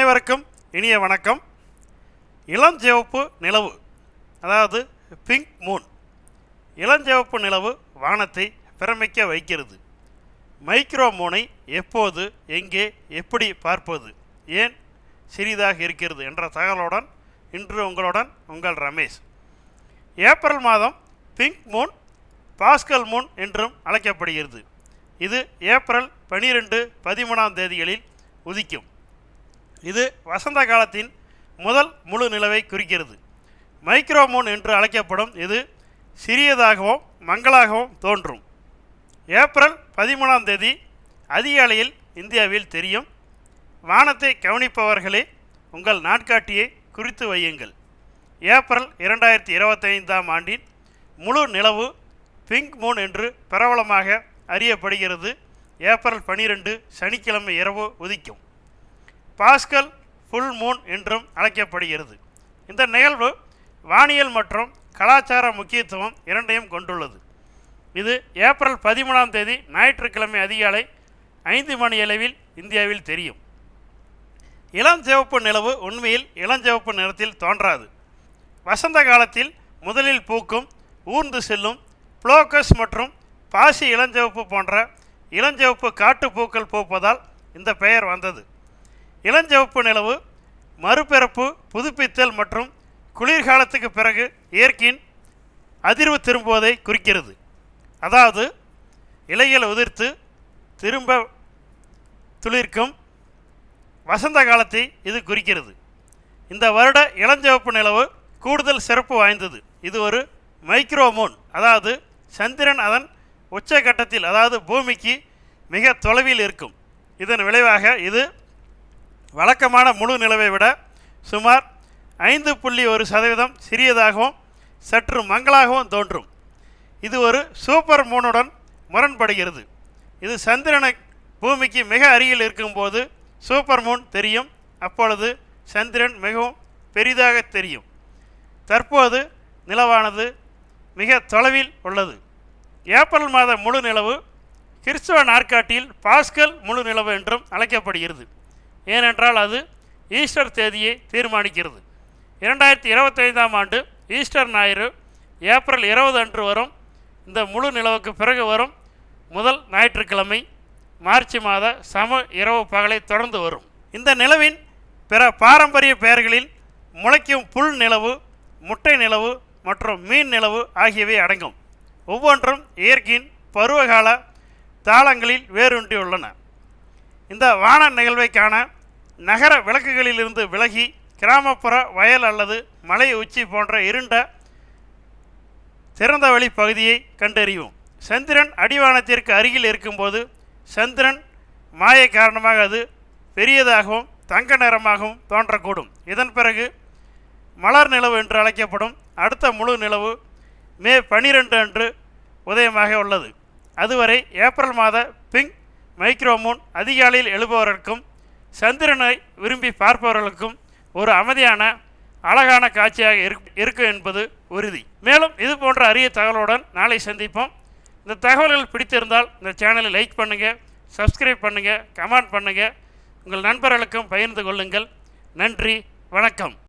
அனைவருக்கும் இனிய வணக்கம். இளஞ்சிவப்பு நிலவு அதாவது பிங்க் மூன் இளஞ்சிவப்பு நிலவு வானத்தை பிரமிக்க வைக்கிறது. மைக்ரோ மூனை எப்போது எங்கே எப்படி பார்ப்பது? ஏன் சிறிதாக இருக்கிறது என்ற தகவலுடன் இன்று உங்களுடன் உங்கள் ரமேஷ். ஏப்ரல் மாதம் பிங்க் மூன் பாஸ்கல் மூன் என்றும் அழைக்கப்படுகிறது. இது ஏப்ரல் பனிரெண்டு பதிமூணாம் தேதிகளில் உதிக்கும். இது வசந்த காலத்தின் முதல் முழு நிலவை குறிக்கிறது. மைக்ரோமோன் என்று அழைக்கப்படும் இது சிறியதாகவும் மங்களாகவும் தோன்றும். ஏப்ரல் பதிமூணாம் தேதி அதிகாலையில் இந்தியாவில் தெரியும். வானத்தை கவனிப்பவர்களே உங்கள் நாட்காட்டியை குறித்து வையுங்கள். ஏப்ரல் இரண்டாயிரத்தி இருபத்தைந்தாம் ஆண்டின் முழு நிலவு பிங்க் மூன் என்று பிரபலமாக அறியப்படுகிறது. ஏப்ரல் பனிரெண்டு சனிக்கிழமை இரவு உதிக்கும். பாஸ்கல் ஃபுல் மூன் என்றும் அழைக்கப்படுகிறது. இந்த நிகழ்வு வானியல் மற்றும் கலாச்சார முக்கியத்துவம் இரண்டையும் கொண்டுள்ளது. இது ஏப்ரல் பதிமூணாம் தேதி ஞாயிற்றுக்கிழமை அதிகாலை ஐந்து மணி அளவில் இந்தியாவில் தெரியும். இளஞ்சிவப்பு நிலவு உண்மையில் இளஞ்சிவப்பு நிறத்தில் தோன்றாது. வசந்த காலத்தில் முதலில் பூக்கும் ஊர்ந்து செல்லும் புளோக்கஸ் மற்றும் பாசி இளஞ்சிவப்பு போன்ற இளஞ்சிவப்பு காட்டுப்பூக்கள் பூப்பதால் இந்த பெயர் வந்தது. இளஞ்சிவப்பு நிலவு மறுபிறப்பு புதுப்பித்தல் மற்றும் குளிர்காலத்துக்கு பிறகு இயற்கையின் அதிர்வு திரும்புவதை குறிக்கிறது. அதாவது இலைகள் உதிர்த்து திரும்ப துளிர்க்கும் வசந்த காலத்தை இது குறிக்கிறது. இந்த வருட இளஞ்சிவப்பு நிலவு கூடுதல் சிறப்பு வாய்ந்தது. இது ஒரு மைக்ரோமோன் அதாவது சந்திரன் அதன் உச்சகட்டத்தில் அதாவது பூமிக்கு மிக தொலைவில் இருக்கும். இதன் விளைவாக இது வழக்கமான முழு நிலவை விட சுமார் ஐந்து புள்ளி ஒரு சதவீதம் சிறியதாகவும் சற்று மங்களாகவும் தோன்றும். இது ஒரு சூப்பர் மூனுடன் முரண்படுகிறது. இது சந்திரனை பூமிக்கு மிக அருகில் இருக்கும்போது சூப்பர் மூன் தெரியும். அப்பொழுது சந்திரன் மிகவும் பெரிதாக தெரியும். தற்போது நிலவானது மிக தொலைவில் உள்ளது. ஏப்ரல் மாத முழு நிலவு கிறிஸ்துவ நாட்காட்டியில் பாஸ்கல் முழு நிலவு என்றும் அழைக்கப்படுகிறது. ஏனென்றால் அது ஈஸ்டர் தேதியை தீர்மானிக்கிறது. இரண்டாயிரத்தி இருபத்தைந்தாம் ஆண்டு ஈஸ்டர் ஞாயிறு ஏப்ரல் இருபது அன்று வரும். இந்த முழு நிலவுக்கு பிறகு வரும். முதல் ஞாயிற்றுக்கிழமை மார்ச் மாத சம இரவு பகலை தொடர்ந்து வரும். இந்த நிலவின் பிற பாரம்பரிய பெயர்களில் முளைக்கும் புல் நிலவு முட்டை நிலவு மற்றும் மீன் நிலவு ஆகியவை அடங்கும். ஒவ்வொன்றும் இயற்கையின் பருவகால தாளங்களில் வேரூன்றியுள்ளன. இந்த வான நிகழ்வை காண நகர விளக்குகளிலிருந்து விலகி கிராமப்புற வயல் அல்லது மலை உச்சி போன்ற இருண்ட திறந்த வழி பகுதியை கண்டறியும். சந்திரன் அடிவானத்திற்கு அருகில் இருக்கும்போது சந்திரன் மாயை காரணமாக அது பெரியதாகவும் தங்க நிறமாகவும் தோன்றக்கூடும். இதன் பிறகு மலர் நிலவு என்று அழைக்கப்படும் அடுத்த முழு நிலவு மே பனிரெண்டு அன்று உதயமாக உள்ளது. அதுவரை ஏப்ரல் மாத பிங்க் மைக்ரோமூன் அதிகாலையில் எழுபவர்களுக்கும் சந்திரனை விரும்பி பார்ப்பவர்களுக்கும் ஒரு அமைதியான அழகான காட்சியாக இருக்- இருக்கும் என்பது உறுதி. மேலும் இது போன்ற அரிய தகவலுடன் நாளை சந்திப்போம். இந்த தகவல்கள் பிடித்திருந்தால் இந்த சேனலை லைக் பண்ணுங்கள் சப்ஸ்கிரைப் பண்ணுங்கள் கமெண்ட் பண்ணுங்கள் உங்கள் நண்பர்களுக்கும் பகிர்ந்து கொள்ளுங்கள். நன்றி வணக்கம்.